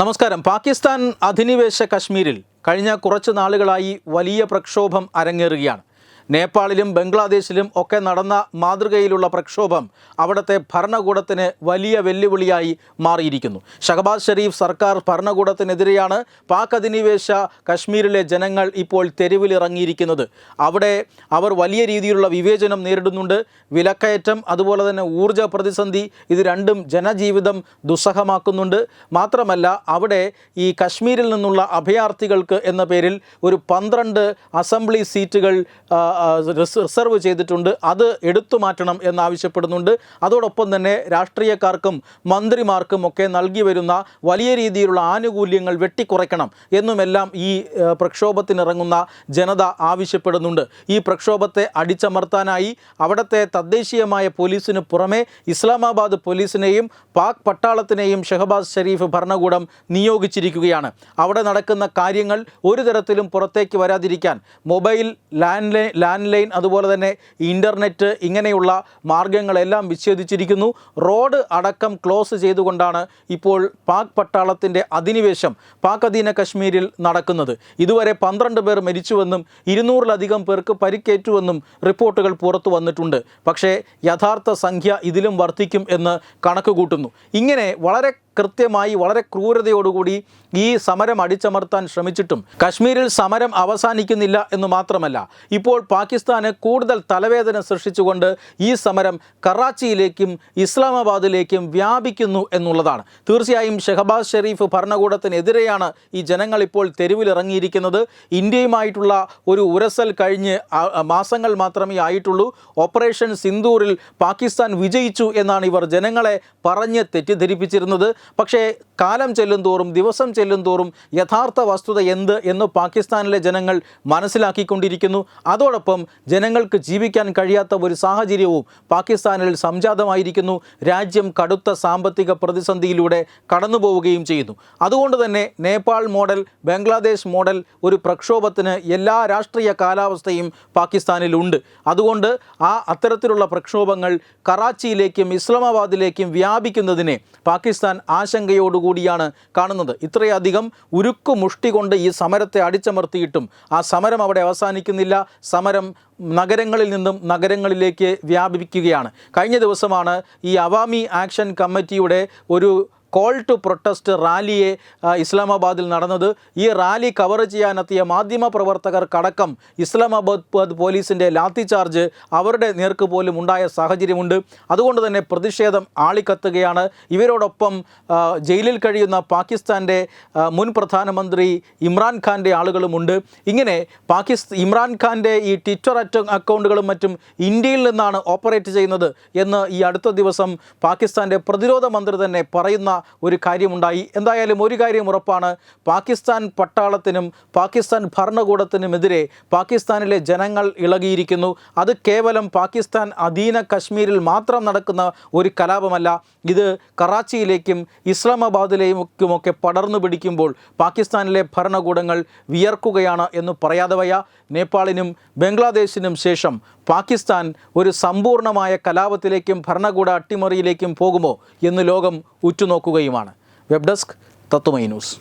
നമസ്കാരം. പാകിസ്ഥാൻ അധിനിവേശ കശ്മീരിൽ കഴിഞ്ഞ കുറച്ച് നാളുകളായി വലിയ പ്രക്ഷോഭം അരങ്ങേറുകയാണ്. നേപ്പാളിലും ബംഗ്ലാദേശിലും ഒക്കെ നടന്ന മാതൃകയിലുള്ള പ്രക്ഷോഭം അവിടുത്തെ ഭരണകൂടത്തിന് വലിയ വെല്ലുവിളിയായി മാറിയിരിക്കുന്നു. ഷഹബാസ് ഷെരീഫ് സർക്കാർ ഭരണകൂടത്തിനെതിരെയാണ് പാക് അധിനിവേശ കശ്മീരിലെ ജനങ്ങൾ ഇപ്പോൾ തെരുവിലിറങ്ങിയിരിക്കുന്നത്. അവിടെ അവർ വലിയ രീതിയിലുള്ള വിവേചനം നേരിടുന്നുണ്ട്. വിലക്കയറ്റം അതുപോലെ തന്നെ ഊർജ പ്രതിസന്ധി ഇത് രണ്ടും ജനജീവിതം ദുസ്സഹമാക്കുന്നുണ്ട്. മാത്രമല്ല അവിടെ ഈ കശ്മീരിൽ നിന്നുള്ള അഭയാർത്ഥികൾക്ക് എന്ന പേരിൽ ഒരു പന്ത്രണ്ട് അസംബ്ലി സീറ്റുകൾ റിസർവ് ചെയ്തിട്ടുണ്ട്. അത് എടുത്തു മാറ്റണം എന്നാവശ്യപ്പെടുന്നുണ്ട്. അതോടൊപ്പം തന്നെ രാഷ്ട്രീയക്കാർക്കും മന്ത്രിമാർക്കും ഒക്കെ നൽകി വരുന്ന വലിയ രീതിയിലുള്ള ആനുകൂല്യങ്ങൾ വെട്ടിക്കുറയ്ക്കണം എന്നുമെല്ലാം ഈ പ്രക്ഷോഭത്തിനിറങ്ങുന്ന ജനത ആവശ്യപ്പെടുന്നുണ്ട്. ഈ പ്രക്ഷോഭത്തെ അടിച്ചമർത്താനായി അവിടുത്തെ തദ്ദേശീയമായ പോലീസിന് പുറമെ ഇസ്ലാമാബാദ് പോലീസിനെയും പാക് പട്ടാളത്തിനെയും ഷഹബാസ് ഷെരീഫ് ഭരണകൂടം നിയോഗിച്ചിരിക്കുകയാണ്. അവിടെ നടക്കുന്ന കാര്യങ്ങൾ ഒരു തരത്തിലും പുറത്തേക്ക് വരാതിരിക്കാൻ mobile land line land line അതുപോലെ തന്നെ ഇന്റർനെറ്റ് ഇങ്ങനെയുള്ള മാർഗങ്ങളെല്ലാം വിച്ഛേദിച്ചിരിക്കുന്നു. റോഡ് അടക്കം ക്ലോസ് ചെയ്തുകൊണ്ടാണ് ഇപ്പോൾ പാക് പട്ടാളത്തിന്റെ അധിനിവേശം പാക് അധീന കശ്മീരിൽ നടക്കുന്നത്. ഇതുവരെ പന്ത്രണ്ട് പേർ മരിച്ചുവെന്നും ഇരുന്നൂറിലധികം പേർക്ക് പരിക്കേറ്റുവെന്നും റിപ്പോർട്ടുകൾ പുറത്തു വന്നിട്ടുണ്ട്. പക്ഷേ യഥാർത്ഥ സംഖ്യ ഇതിലും വർദ്ധിക്കും എന്ന് കണക്ക് കൂട്ടുന്നു ഇങ്ങനെ വളരെ കൃത്യമായി വളരെ ക്രൂരതയോടുകൂടി ഈ സമരം അടിച്ചമർത്താൻ ശ്രമിച്ചിട്ടും കശ്മീരിൽ സമരം അവസാനിക്കുന്നില്ല എന്ന് മാത്രമല്ല ഇപ്പോൾ പാകിസ്ഥാന് കൂടുതൽ തലവേദന സൃഷ്ടിച്ചുകൊണ്ട് ഈ സമരം കറാച്ചിയിലേക്കും ഇസ്ലാമാബാദിലേക്കും വ്യാപിക്കുന്നു എന്നുള്ളതാണ്. തീർച്ചയായും ഷെഹബാസ് ഷെരീഫ് ഭരണകൂടത്തിനെതിരെയാണ് ഈ ജനങ്ങൾ ഇപ്പോൾ തെരുവിലിറങ്ങിയിരിക്കുന്നത്. ഇന്ത്യയുമായിട്ടുള്ള ഒരു ഉരസൽ കഴിഞ്ഞ് മാസങ്ങൾ മാത്രമേ ആയിട്ടുള്ളൂ. ഓപ്പറേഷൻ സിന്ദൂറിൽ പാകിസ്ഥാൻ വിജയിച്ചു എന്നാണ് ഇവർ ജനങ്ങളെ പറഞ്ഞ് തെറ്റിദ്ധരിപ്പിച്ചിരുന്നത്. പക്ഷേ കാലം ചെല്ലും തോറും ദിവസം ചെല്ലും തോറും യഥാർത്ഥ വസ്തുത എന്ത് എന്ന് പാകിസ്ഥാനിലെ ജനങ്ങൾ മനസ്സിലാക്കിക്കൊണ്ടിരിക്കുന്നു. അതോടൊപ്പം ജനങ്ങൾക്ക് ജീവിക്കാൻ കഴിയാത്ത ഒരു സാഹചര്യവും പാകിസ്ഥാനിൽ സംജാതമായിരിക്കുന്നു. രാജ്യം കടുത്ത സാമ്പത്തിക പ്രതിസന്ധിയിലൂടെ കടന്നു പോവുകയും ചെയ്യുന്നു. അതുകൊണ്ട് തന്നെ നേപ്പാൾ മോഡൽ ബംഗ്ലാദേശ് മോഡൽ ഒരു പ്രക്ഷോഭത്തിന് എല്ലാ രാഷ്ട്രീയ കാലാവസ്ഥയും പാകിസ്ഥാനിലുണ്ട് അതുകൊണ്ട് ആ അത്തരത്തിലുള്ള പ്രക്ഷോഭങ്ങൾ കറാച്ചിയിലേക്കും ഇസ്ലാമാബാദിലേക്കും വ്യാപിക്കുന്നതിനെ പാകിസ്ഥാൻ ആശങ്കയോടുകൂടിയാണ് കാണുന്നത്. ഇത്രയധികം ഉരുക്കു മുഷ്ടി കൊണ്ട് ഈ സമരത്തെ അടിച്ചമർത്തിയിട്ടും ആ സമരം അവിടെ അവസാനിക്കുന്നില്ല. സമരം നഗരങ്ങളിൽ നിന്നും നഗരങ്ങളിലേക്ക് വ്യാപിക്കുകയാണ് കഴിഞ്ഞ ദിവസമാണ് ഈ അവാമി ആക്ഷൻ കമ്മിറ്റിയുടെ ഒരു കോൾ ടു പ്രൊട്ടസ്റ്റ് റാലിയെ ഇസ്ലാമാബാദിൽ നടന്നത്. ഈ റാലി കവർ ചെയ്യാനെത്തിയ മാധ്യമ പ്രവർത്തകർക്കടക്കം ഇസ്ലാമാബാദ് പോലീസിന്റെ ലാത്തി ചാർജ് അവരുടെ നേർക്ക് പോലും ഉണ്ടായ സാഹചര്യമുണ്ട്. അതുകൊണ്ട് തന്നെ പ്രതിഷേധം ആളിക്കത്തുകയാണ്. ഇവരോടൊപ്പം ജയിലിൽ കഴിയുന്ന പാകിസ്ഥാന്റെ മുൻ പ്രധാനമന്ത്രി ഇമ്രാൻഖാന്റെ ആളുകളുമുണ്ട്. ഇങ്ങനെ പാകിസ്ഥാൻ ഇമ്രാൻഖാന്റെ ഈ ട്വിറ്റർ അറ്റ അക്കൗണ്ടുകളും മറ്റും ഇന്ത്യയിൽ നിന്നാണ് ഓപ്പറേറ്റ് ചെയ്യുന്നത് എന്ന് ഈ അടുത്ത ദിവസം പാകിസ്ഥാന്റെ പ്രതിരോധ മന്ത്രി തന്നെ പറയുന്ന ഒരു കാര്യമുണ്ടായി. എന്തായാലും ഒരു കാര്യം ഉറപ്പാണ്. പാകിസ്ഥാൻ പട്ടാളത്തിനും പാകിസ്ഥാൻ ഭരണകൂടത്തിനുമെതിരെ പാകിസ്ഥാനിലെ ജനങ്ങൾ ഇളകിയിരിക്കുന്നു. അത് കേവലം പാകിസ്ഥാൻ അധീന കശ്മീരിൽ മാത്രം നടക്കുന്ന ഒരു കലാപമല്ല. ഇത് കറാച്ചിയിലേക്കും ഇസ്ലാമാബാദിലേക്കുമൊക്കെ പടർന്നു പിടിക്കുമ്പോൾ പാകിസ്ഥാനിലെ ഭരണകൂടങ്ങൾ വിയർക്കുകയാണ് എന്ന് പറയാതെ വയ്യ. നേപ്പാളിനും ബംഗ്ലാദേശിനും ശേഷം പാകിസ്ഥാൻ ഒരു സമ്പൂർണമായ കലാപത്തിലേക്കും ഭരണകൂട അട്ടിമറിയിലേക്കും പോകുമോ എന്ന് ലോകം ഉറ്റുനോക്കുകയുമാണ്. Web desk Tatwamayi news.